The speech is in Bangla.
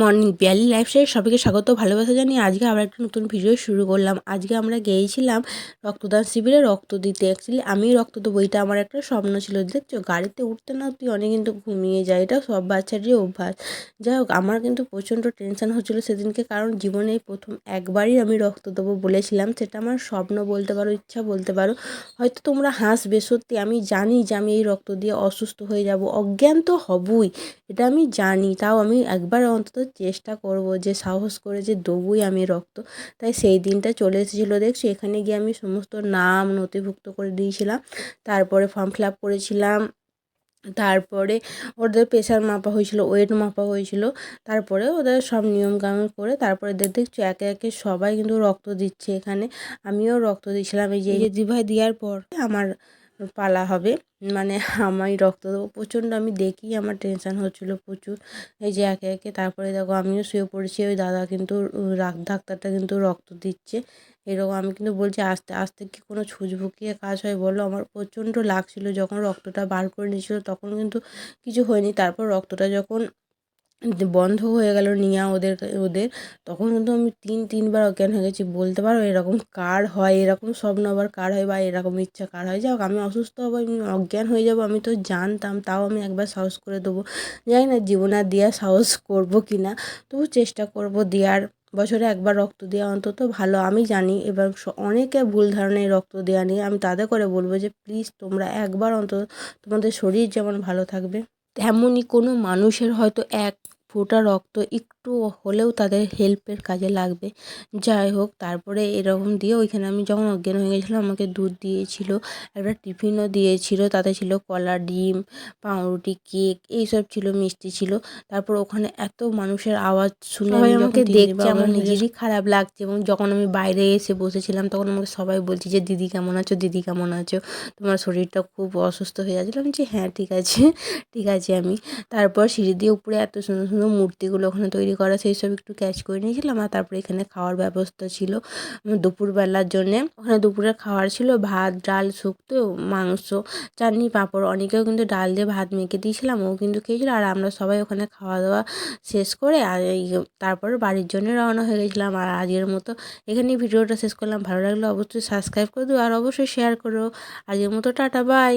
মর্নিং পিয়ালি লাইফস্টাইল, সবাইকে স্বাগত ভালোবাসা জানিয়ে আজকে আবার একটা নতুন ভিডিও শুরু করলাম। আজকে আমরা গিয়েছিলাম রক্তদান শিবিরে রক্ত দিতে। অ্যাকচুয়ালি আমি রক্ত দেবো, এটা আমার একটা স্বপ্ন ছিল। দেখছ, গাড়িতে উঠতে না তুই অনেক কিন্তু ঘুমিয়ে যায়। এটা সব বাচ্চারই অভ্যাস। যাই হোক, আমার কিন্তু প্রচণ্ড টেনশন হচ্ছিল সেদিনকে, কারণ জীবনে প্রথম একবারই আমি রক্ত দেবো বলেছিলাম। সেটা আমার স্বপ্ন বলতে পারো, ইচ্ছা বলতে পারো। হয়তো তোমরা হাসবে, সত্যি আমি জানি যে আমি এই রক্ত দিয়ে অসুস্থ হয়ে যাব। অজ্ঞান তো হবই, এটা আমি জানি। তাও আমি একবার অন্তত চেষ্টা করব যে সাহস করে যে দেবই আমি রক্ত। তাই সেই দিনটা চলে এসেছিল, দেখছি? এখানে গিয়ে আমি সমস্ত নাম নথিভুক্ত করে দিয়েছিলাম। তারপরে ফর্ম ফিল আপ করেছিলাম। তারপরে ওদের প্রেশার মাপা হয়েছিল ওয়েট মাপা হয়েছিল। তারপরে ওদের সব নিয়মকানুন করে তারপরে দেখছ, একে একে সবাই কিন্তু রক্ত দিচ্ছে এখানে। আমিও রক্ত দিয়েছিলাম এই যে দিভাই দেওয়ার পর আমার পালা হবে। মানে আমি রক্ত দেবো প্রচণ্ড, আমি দেখি আমার টেনশান হচ্ছিল প্রচুর। এই যে একে একে তারপরে দেখো আমিও শুয়ে পড়েছি, ওই দাদা কিন্তু ডাক্তারটা কিন্তু রক্ত দিচ্ছে। এরকম আমি কিন্তু বলছি, আস্তে আস্তে কি কোনো ছুঁচ ভুকিয়ে কাজ হয় বলো? আমার প্রচণ্ড লাগছিল, যখন রক্তটা বার করে নিয়েছিলো তখন কিন্তু কিছু হয়নি। তারপর রক্তটা যখন বন্ধ হয়ে গেল নেওয়া ওদের ওদের, তখন কিন্তু আমি তিন, তিনবার অজ্ঞান হয়ে গেছি। বলতে পারো এরকম কার হয়, এরকম স্বপ্ন আবার কার হয় বা এরকম ইচ্ছা কার হয়। যাক আমি অসুস্থ হব, আমি অজ্ঞান হয়ে যাব, আমি তো জানতাম, তাও আমি একবার সাহস করে দেবো। জানি না জীবনে আর সাহস করব কি না, তবু চেষ্টা করব দেওয়ার। বছরে একবার রক্ত দেওয়া অন্তত ভালো, আমি জানি। এবার অনেকে ভুল ধারণা এই রক্ত দেওয়া নিয়ে আমি তাদের করে বলব যে, প্লিজ তোমরা একবার অন্তত তোমাদের শরীর যেমন ভালো থাকবে। তেমনই কোনো মানুষের হয়তো এক ফোঁটা রক্ত একটু হলেও তাদের হেল্পের কাজে লাগবে। যাই হোক তারপরে এরকম দিয়ে ওইখানে আমি যখন অজ্ঞান হয়ে গেছিলাম আমাকে দুধ দিয়েছিল একটা টিফিনও দিয়েছিল তাতে ছিল কলা ডিম পাউরুটি কেক এইসব ছিল মিষ্টি ছিল। তারপর ওখানে এত মানুষের আওয়াজ শুনে আমাকে দেখছে, আমার নিজেরই খারাপ লাগছে এবং যখন আমি বাইরে এসে বসেছিলাম তখন আমাকে সবাই বলছে যে দিদি কেমন আছো? দিদি কেমন আছো? তোমার শরীরটা খুব অসুস্থ হয়ে যাচ্ছিল। আমি বলছি হ্যাঁ ঠিক আছে ঠিক আছে আমি। তারপর সিঁড়ি দিয়ে উপরে এত সুন্দর সুন্দর মূর্তিগুলো ওখানে তৈরি করা সেই সব একটু ক্যাচ করে নিয়েছিলাম আর তারপরে এখানে খাওয়ার ব্যবস্থা ছিল দুপুরবেলার জন্যে। ওখানে দুপুরে খাওয়ার ছিল, ভাত, ডাল, শুক্তো, মাংস, চাটনি, পাঁপড়, অনেকেও কিন্তু ডাল দিয়ে ভাত মেখে দিয়েছিলাম, ও কিন্তু খেয়েছিল আর আমরা সবাই ওখানে খাওয়া দাওয়া শেষ করে আর তারপরে বাড়ির জন্য রওনা হয়ে গেছিলাম আর আজকের মতো এখানেই ভিডিওটা শেষ করলাম। ভালো লাগলে অবশ্যই সাবস্ক্রাইব করে দিও আর অবশ্যই শেয়ার করো আজকের মতো টাটা বাই